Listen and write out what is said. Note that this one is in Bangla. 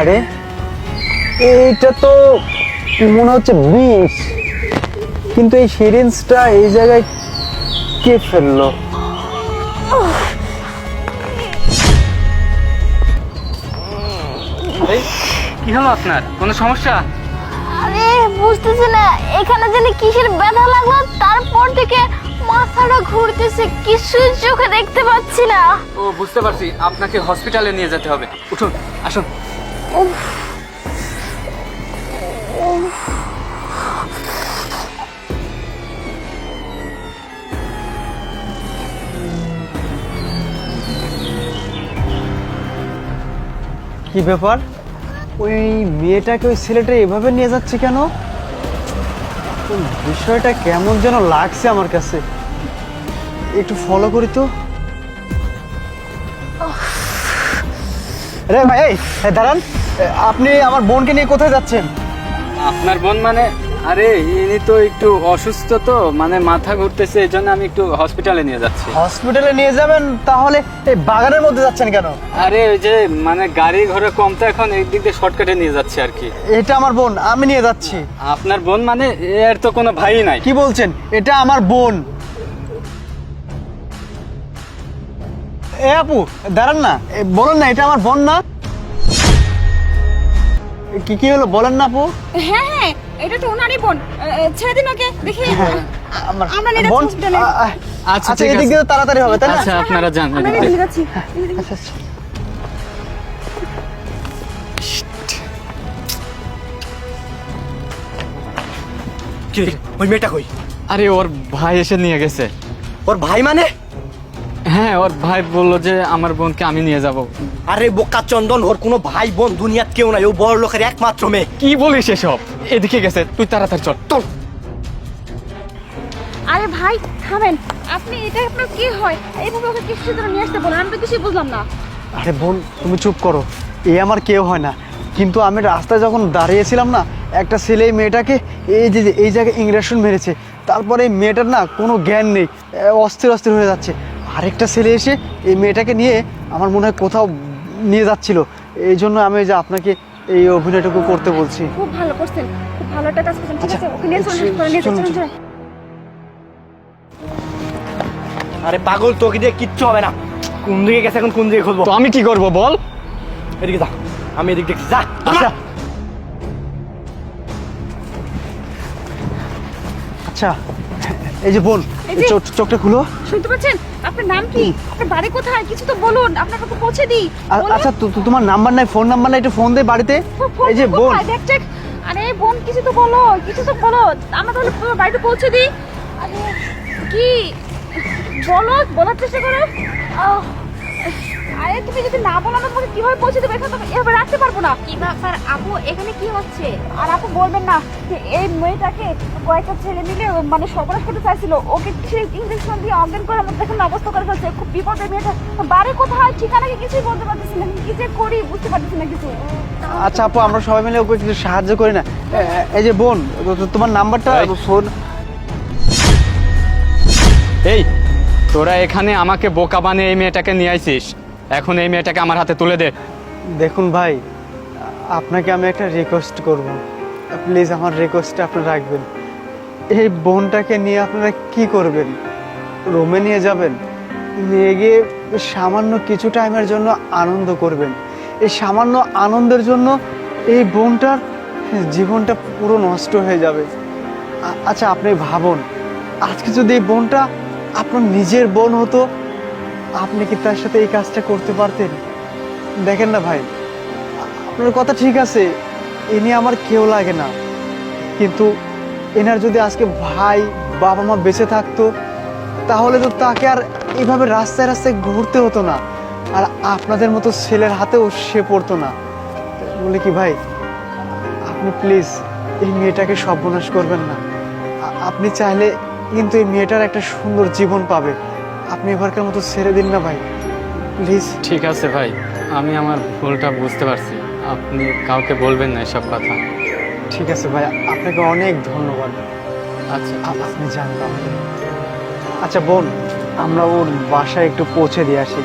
আরে এইটা তো মনে হচ্ছে বিষ কিন্তু এই সিরিঞ্জটা এই জায়গায় কে ফেলল? কি হলো আপনার? কোনো সমস্যা? আরে বুঝতেছি না এখানে জানি কিসের ব্যথা লাগল তারপর থেকে মাথাটা ঘুরতেছে কিছু চোখে দেখতে পাচ্ছি না। ও বুঝতে পারছি। আপনাকে হসপিটালে নিয়ে যেতে হবে। উঠুন আসুন। কি ব্যাপার? ওই মেয়েটাকে ওই ছেলেটা এভাবে নিয়ে যাচ্ছে কেন? বিষয়টা কেমন যেন লাগছে আমার কাছে। একটু ফলো করি তো? রে ভাই এই দাঁড়ান। আপনি আমার বোনকে নিয়ে কোথায় যাচ্ছেন? আপনার বোন মানে? আরে ইনি তো একটু অসুস্থ তো মানে মাথা ঘুরতেছে এই জন্য আমি একটু হসপিটালে নিয়ে যাচ্ছি। হসপিটালে নিয়ে যাবেন? তাহলে এই বাগানের মধ্যে যাচ্ছেন কেন? আরে ওই যে মানে গাড়ি ঘোড়া কম তো এখন এই দিক দিয়ে শর্টকাটে নিয়ে যাচ্ছি আর কি। এটা আমার বোন আমি নিয়ে যাচ্ছি। আপনার বোন মানে এর তো কোনো ভাই নাই। কি বলছেন? এটা আমার বোন। এ আপু দাঁড়ান না। এ, বলুন না এটা আমার বোন না। কি কি হলো বলেন না আপু। হ্যাঁ হ্যাঁ এটা তো ওনারই বোন। ছেড়ে দিন ওকে দেখি। আমার আমরা নিয়ে যাচ্ছি আচ্ছা, আচ্ছা এদিক দিয়ে তাড়াতাড়ি হবে তাই না? আচ্ছা আপনারা যান দিয়ে। নিয়ে যাচ্ছি। আচ্ছা, আচ্ছা। কি ওই মেয়েটা কই? আরে ওর ভাই এসে নিয়ে গেছে। ওর ভাই মানে? হ্যাঁ ওর ভাই বলল যে আমার বোনকে আমি নিয়ে যাব। আরে বোকা চন্দন ওর কোনো ভাই বোন দুনিয়াত কেউ নাই ও বড় লোকের একমাত্র মেয়ে। কি বলিস এসব? এদিকে গেছে তুই তাড়াতাড়ি চল তোর আরে ভাই থামেন। আপনি এটা আপনার কি হয়? এইভাবে ওকে কিছু ধরে নিয়ে আসতে বলেন? আমি তো কিছুই বুঝলাম না। আরে বোন তুমি চুপ করো। এ আমার কেউ হয় না। কিন্তু আমি রাস্তায় যখন দাঁড়িয়েছিলাম না একটা ছেলে এই মেয়েটাকে এই যে যে এই জায়গায় ইংরেশন মেরেছে। তারপরে এই মেয়েটার না কোনো জ্ঞান নেই অস্থির অস্থির হয়ে যাচ্ছে। আরেকটা ছেলে এসে এই মেয়েটাকে নিয়ে আমার মনে হয় কোথাও নিয়ে যাচ্ছিল। এই জন্য আমি যে আপনাকে এই অভিনয়টুকু করতে বলছি। খুব ভালো করছেন। খুব ভালো একটা কাজ করছেন। ঠিক আচ্ছা, আছে ওকে নিয়ে চলুন নিয়ে চলুন, আরে পাগল তোকে দিয়ে কিচ্ছু হবে না। কোন দিকে গেছে এখন কোন দিকে খুলবো? তো আমি কি করব বল। এদিকে যা আমি এদিক দেখছি যা আচ্ছা। আচ্ছা এই যে বোন এই চোখ- চোখটা খুলো। শুনতে পাচ্ছেন? আপনার নাম কি? আপনার বাড়ি কোথায়? কিছু তো বলুন আপনার কাছে পৌঁছে দিই। আচ্ছা তোমার নাম্বার নাই ফোন নাম্বার নাই একটু ফোন দে বাড়িতে। এই যে বোন। আরে বোন কিছু তো বলো কিছু তো বলো। আমরা তাহলে বাড়িতে পৌঁছে দিই। আরে কি? বলো বলার চেষ্টা করো। আরে তুমি যদি না বলো না তোমাকে কীভাবে পৌঁছে দেবো? এখানে তো এভাবে রাখতে পারব না। কি ব্যাপার? আপু এখানে কি হচ্ছে? আর আপু বলবেন না। যে এই মেয়েটাকে কয়েকটা ছেলে মিলে মানে সর্বনাশ করতে চাইছিল। ওকে কিছু ইঞ্জেকশন দিয়ে অজ্ঞান করে আমাদের এখন অবস্থা করে ফেলছে। খুব বিপদে মেয়েটা। বাড়ি কোথায়? ঠিকানা কি কিছুই বলতে পারতেছি না। কি যে করি বুঝতে পারতেছি না কিছু। আচ্ছা আপু আমরা সবাই মিলে ওকে কিছু সাহায্য করি না। এই যে বোন তোমার নাম্বারটা। ফোন এই তোরা এখানে আমাকে বোকা বানিয়ে এই মেয়েটাকে নিয়ে আইছিস। এখন এই মেয়েটাকে আমার হাতে তুলে দে। দেখুন ভাই, আপনাকে আমি একটা রিকোয়েস্ট করব। প্লিজ আমার রিকোয়েস্টটা আপনি রাখবেন। এই বোনটাকে নিয়ে আপনারা কি করবেন? রোমে নিয়ে যাবেন? নিয়ে গিয়ে সামান্য কিছু টাইমের জন্য আনন্দ করবেন। এই সামান্য আনন্দের জন্য এই বোনটার জীবনটা পুরো নষ্ট হয়ে যাবে। আচ্ছা আপনি ভাবুন, আজকে যদি এই বোনটা আপনার নিজের বোন হতো, আপনি কি তার সাথে এই কাজটা করতে পারতেন? দেখেন না ভাই, আপনার কথা ঠিক আছে, এ নিয়ে আমার কেউ লাগে না। কিন্তু এনার যদি আজকে ভাই, বাবা মা বেঁচে থাকতো, তাহলে তো তাকে আর এভাবে রাস্তায় রাস্তায় ঘুরতে হতো না। আর আপনাদের মতো ছেলের হাতেও সে পড়তো না। বলে কি ভাই, আপনি প্লিজ এই মেয়েটাকে সর্বনাশ করবেন না। আপনি চাইলে কিন্তু এই মেয়েটার একটা সুন্দর জীবন পাবে। আপনি এবারকার মতো ছেড়ে দিন না ভাই। প্লিজ ঠিক আছে ভাই আমি আমার ভুলটা বুঝতে পারছি। আপনি কাউকে বলবেন না এসব কথা। ঠিক আছে ভাই আপনাকে অনেক ধন্যবাদ। আচ্ছা। আপনি জানতাম আচ্ছা বোন আমরা ওর বাসায় একটু পৌঁছে দিয়ে আসি।